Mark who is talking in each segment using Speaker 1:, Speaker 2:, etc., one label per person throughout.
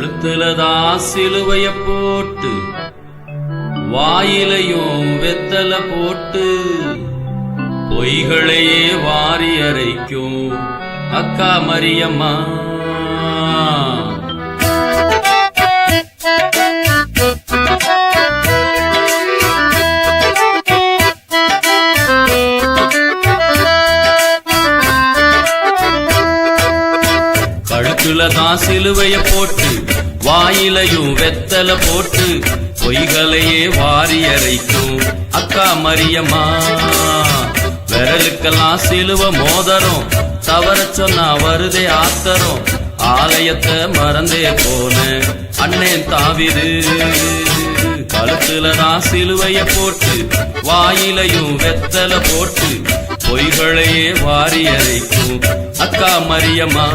Speaker 1: கழுத்துலதா சிலுவைய போட்டு வாயிலையும் வெத்தல போட்டு பொய்களையே வாரி அரைக்கும் அக்கா மரியம்மா. கழுத்துல தான் சிலுவைய போட்டு வாயிலையும் வெத்தல போட்டு பொய்களையே வாரி அரைக்கும் அக்கா மரியம்மா விரலுக்கெல்லாம் சிலுவ மோதரம் தவற சொன்னா வருதே ஆத்தரம் ஆலயத்தை மறந்தே போன அண்ணன் தாவிது. கழுத்துல தான் சிலுவைய போட்டு வாயிலையும் வெத்தல போட்டு பொய்களையே வாரி அரைக்கும் அக்கா மரியம்மா.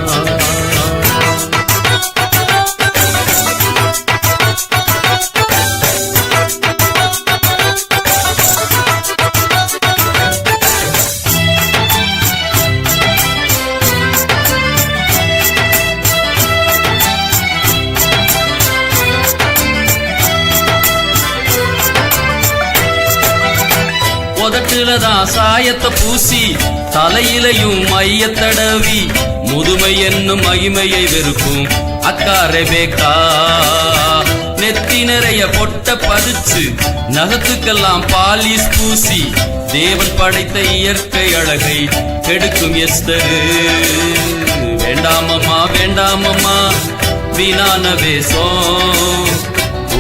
Speaker 1: தான் சாயத்தை பூசி தலையிலையும் மையத்தடவி முதுமை என்னும் மகிமையை வெறுக்கும். அக்கா ரெபேக்கா நெத்தி நிறைய பொட்ட பதிச்சு நகத்துக்கெல்லாம் பாலிஸ் பூசி தேவன் படைத்த இயற்கை அழகை கெடுக்கும் எஸ்தரு வேண்டாமம்மா வேண்டாமம்மா வீணான வேஷம்.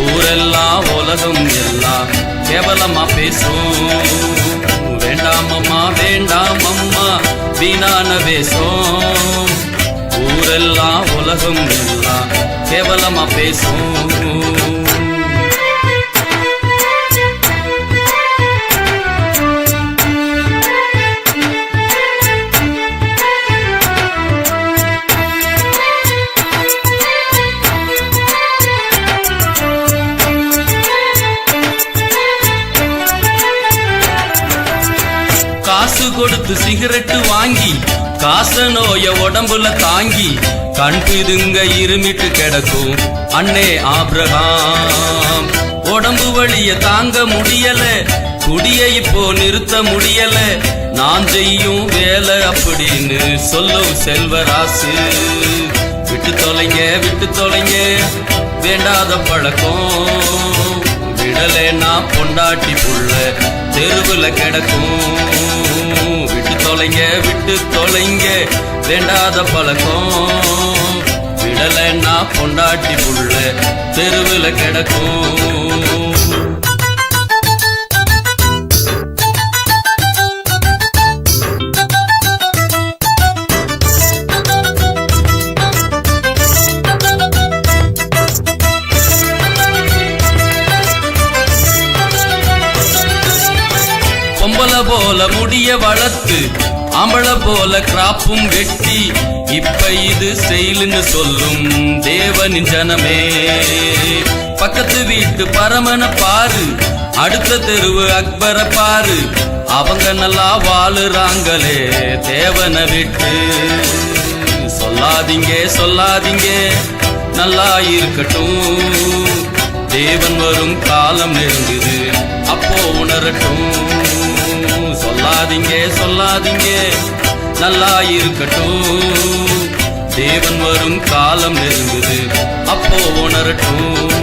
Speaker 1: ஊரெல்லாம் உலகம் எல்லாம் கேவலமா பேசும். வேண்டாமம்மா வேண்டாமம்மா வீணான பேசும் ஊரெல்லாம் உலகம் எல்லாம் கேவலமா பேசும். காசு கொடுத்து சிகரெட்டு வாங்கி காச நோய உடம்புல தாங்கி கண் பிதுங்க இருமிட்டு கிடக்கும் அண்ணே ஆப்ரஹாம். உடம்பு வழிய தாங்க முடியல குடிய இப்போ நிறுத்த முடியல நான் செய்யும் வேலை அப்படின்னு சொல்லும் செல்வராசு. விட்டு தொலைங்க விட்டு தொலைங்க வேண்டாத பழக்கம். விடலைன்னா பொண்டாட்டி புள்ள தெருவுல கிடக்கும். தொலைங்க விட்டு தொலைங்க வேண்டாத பழக்கம். விடலைன்னா பொண்டாட்டி புள்ள தெருவில் கிடக்கும். பொம்பள போல முடிய வளர்த்து ஆம்பள போல கிராப்பும் வெட்டி இப்ப இது செயலுன்னு சொல்லும் தேவனின் ஜனமே பக்கத்து வீட்டு பரமன பாரு அடுத்த தெருவு அக்பர பாரு அவங்க நல்லா வாழுறாங்களே தேவனை விட்டு. சொல்லாதீங்க சொல்லாதீங்க நல்லா இருக்கட்டும். தேவன் வரும் காலம் நெருங்குது அப்போ உணரட்டும். சொல்லாதீங்க சொல்லாதீங்க. நல்லா இருக்கட்டும். தேவன் வரும் காலம் நெருங்குது. அப்போ உணரட்டும்.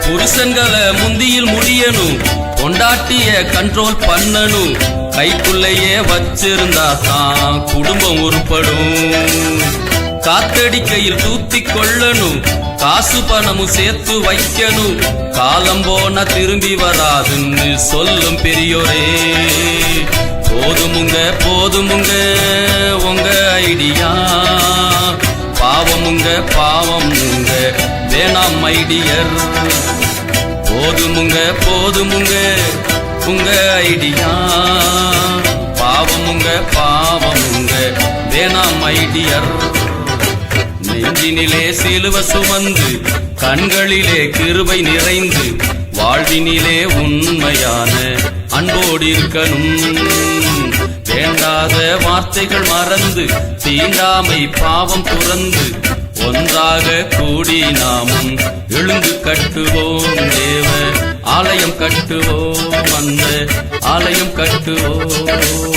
Speaker 1: புருஷன்களை முந்தியில் முடியணும். கொண்டாட்டிய கண்ட்ரோல் பண்ணணும். கைக்குள்ளேயே வச்சிருந்தா தான் குடும்பம் உருப்படும். காத்தடிக்கையில் தூத்தி கொள்ளணும். காசு பணமும் சேர்த்து வைக்கணும். காலம் போன திரும்பி வராதுன்னு சொல்லும் பெரியோரே. போதுமுங்க போதுமுங்க உங்க ஐடியா. பாவமுங்க பாவமுங்க வேணாம் ஐடியர் போதுமுங்க போதுமுங்க உங்க ஐடியா. பாவமுங்க பாவமுங்க வேணாம் ஐடியர் நெஞ்சினிலே சிலுவ சுமந்து கண்களிலே கிருபை நிறைந்து வாழ்வினிலே உண்மையான அன்போடு இருக்கணும். வேண்டாத வார்த்தைகள் மறந்து தீண்டாமை பாவம் புறந்து ஒன்றாக கூடி நாமும் எழுந்து கட்டுவோம் தேவ. ஆலயம் கட்டுவோம் அந்த ஆலயம் கட்டுவோம்.